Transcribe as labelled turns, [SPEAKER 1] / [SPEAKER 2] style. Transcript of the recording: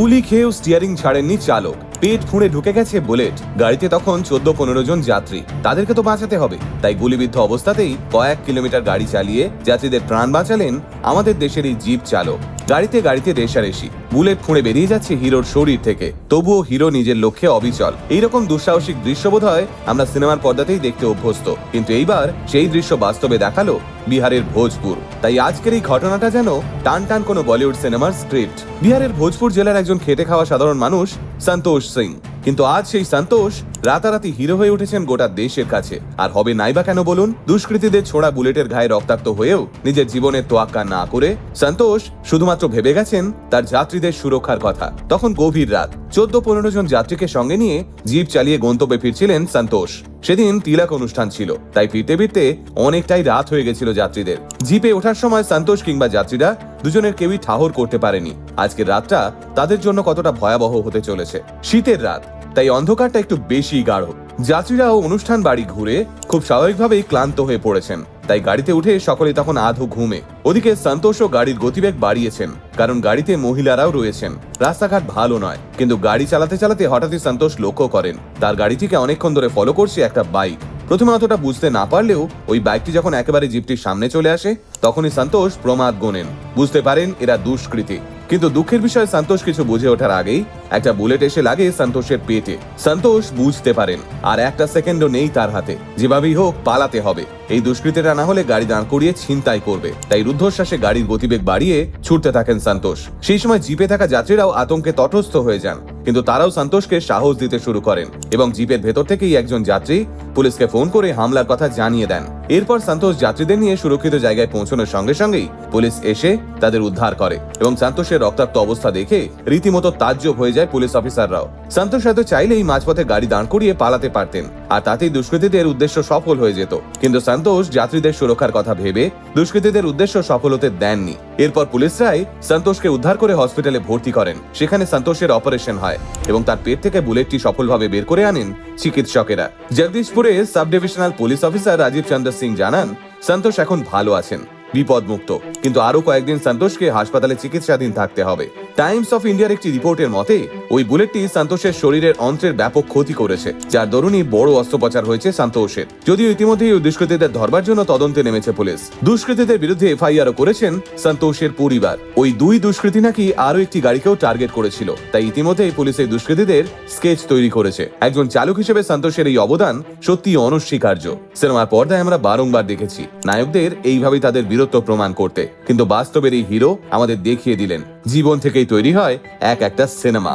[SPEAKER 1] গুলি খেয়েও স্টিয়ারিং ছাড়েননি চালক। পেট ফুঁড়ে ঢুকে গেছে বুলেট গাড়িতে তখন চোদ্দ পনেরো জন যাত্রী। তাদেরকে তো বাঁচাতে হবে। তাই গুলিবিদ্ধ অবস্থাতেই কয়েক কিলোমিটার গাড়ি চালিয়ে যাত্রীদের প্রাণ বাঁচালেন আমাদের দেশের এই জিপ চালক। গাড়িতে গাড়িতে রেশারেশি বুলেট ফুঁড়ে বেরিয়ে যাচ্ছে হিরোর শরীর থেকে। তবুও হিরো নিজের লক্ষ্যে অবিচল। এইরকম দুঃসাহসিক দৃশ্য বোধ আমরা সিনেমার পর্দাতেই দেখতে অভ্যস্ত। কিন্তু এইবার সেই দৃশ্য বাস্তবে দেখাল বিহারের ভোজপুর। তাই আজকের এই ঘটনাটা যেন টান টান কোনো বলিউড সিনেমার স্ক্রিপ্ট। বিহারের ভোজপুর জেলার একজন খেটে খাওয়া সাধারণ মানুষ, সন্তোষ সিং। কিন্তু আজ সেই সন্তোষ রাতারাতি হিরো হয়ে উঠেছেন গোটা দেশের কাছে। আর হবে নাইবা কেন বলুন? দুষ্কৃতীদের ছোড়া বুলেটের গায়ে রক্তাক্ত হয়েও নিজের জীবনের তোয়াক্কা না করে সন্তোষ শুধুমাত্র ভেবে গেছেন তার যাত্রীদের সুরক্ষার কথা। তখন গভীর রাত, চোদ্দ পনেরো জন যাত্রীকে সঙ্গে নিয়ে জিপ চালিয়ে গন্তব্যে ফিরছিলেন সন্তোষ। সেদিন তিলক অনুষ্ঠান ছিল, তাই ফিরতে ফিরতে অনেকটাই রাত হয়ে গেছিল যাত্রীদের। জিপে ওঠার সময় সন্তোষ কিংবা যাত্রীরা দুজনের কেউই ঠাহর করতে পারেনি। আজকের রাতটা তাদের জন্য কতটা ভয়াবহ হতে চলেছে। শীতের রাত, তাই অন্ধকারটা একটু বেশি গাঢ়। যাত্রীরা ও অনুষ্ঠান বাড়ি ঘুরে খুব স্বাভাবিকভাবেই ক্লান্ত হয়ে পড়েছেন। তাই গাড়িতে উঠে সকলে তখন আধো ঘুমে। ওদিকে সন্তোষও গাড়ির গতিবেগ বাড়িয়েছেন, কারণ গাড়িতে মহিলারাও রয়েছেন। রাস্তাঘাট ভালো নয়, কিন্তু গাড়ি চালাতে চালাতে হঠাৎই সন্তোষ লক্ষ্য করেন, তার গাড়িটিকে অনেকক্ষণ ধরে ফলো করছে একটা বাইক প্রথমে অতটা বুঝতে না পারলেও ওই বাইকটি যখন একেবারে জিপটির সামনে চলে আসে, তখনই সন্তোষ প্রমাদ গোনেন। বুঝতে পারেন এরা দুষ্কৃতী। কিন্তু দুঃখের বিষয় সন্তোষ কিছু বুঝে ওঠার আগেই একটা বুলেট এসে লাগে সন্তোষের পেটে। সন্তোষ বুঝতে পারেন, আর একটা সেকেন্ডও নেই তার হাতে। যেভাবেই হোক, পালাতে হবে। এই দুষ্কৃতীরা না হলে গাড়ি দাঁড় করিয়ে ছিনতাই করবে। তাই রুদ্ধশ্বাসে গাড়ির গতিবেগ বাড়িয়ে ছুটতে থাকেন সন্তোষ। সেই সময় জিপে থাকা যাত্রীরাও আতঙ্কে তটস্থ হয়ে যান। কিন্তু তারাও সন্তোষকে সাহস দিতে শুরু করেন এবং জিপের ভেতর থেকেই একজন যাত্রী পুলিশকে ফোন করে হামলার কথা জানিয়ে দেন। এরপর সন্তোষ যাত্রীদের নিয়ে সুরক্ষিত জায়গায় পৌঁছানোর সঙ্গে সঙ্গেই পুলিশ এসে তাদের উদ্ধার করে এবং সন্তোষের রক্তাক্ত অবস্থা দেখে রীতিমতো তাজ্জব হয়ে যায় পুলিশ অফিসাররাও। সন্তোষ হয়তো চাইলেই মাঝপথে গাড়ি দাঁড় করিয়ে পালাতে পারতেন আর তাতেই দুষ্কৃতীদের উদ্দেশ্য সফল হয়ে যেত। কিন্তু সন্তোষ যাত্রীদের সুরক্ষার কথা ভেবে দুষ্কৃতীদের উদ্দেশ্য সফল হতে দেননি। এরপর পুলিশরাই সন্তোষকে উদ্ধার করে হসপিটালে ভর্তি করেন। সেখানে সন্তোষের অপারেশন হয় এবং তার পেট থেকে বুলেটটি সফলভাবে বের করে আনেন চিকিৎসকেরা। জগদীশপুরে sub divisional police officer Rajiv Chandra Singh জানান, সন্তোষ এখন ভালো আছেন, বিপদমুক্ত। কিন্তু আরও কয়েকদিন সন্তোষকে হাসপাতালে চিকিৎসাধীন থাকতে হবে। টাইমস অফ ইন্ডিয়ার একটি রিপোর্টের মতে ওই বুলেটটি সন্তোষের শরীরের অন্ত্রের ব্যাপক ক্ষতি করেছে, যার দরুনই বড় অস্ত্রোপচার হয়েছে সন্তোষের যদিও ইতিমধ্যেই ওই দুষ্কৃতীদের ধরবার জন্য তদন্তে নেমেছে পুলিশ। দুষ্কৃতীদের বিরুদ্ধে এফআইআরও করেছেন সন্তোষের পরিবার। ওই দুই দুষ্কৃতী নাকি আরও একটি গাড়িকেও টার্গেট করেছিল। তাই ইতিমধ্যেই পুলিশ এই দুষ্কৃতীদের স্কেচ তৈরি করেছে। একজন চালক হিসেবে সন্তোষের এই অবদান সত্যি অনস্বীকার্য। সিনেমার পর্দায় আমরা বারংবার দেখেছি। নায়কদের এইভাবেই তাদের বীরত্ব প্রমাণ করতে। কিন্তু বাস্তবের এই হিরো আমাদের দেখিয়ে দিলেন, জীবন থেকেই তৈরি হয় এক একটা সিনেমা।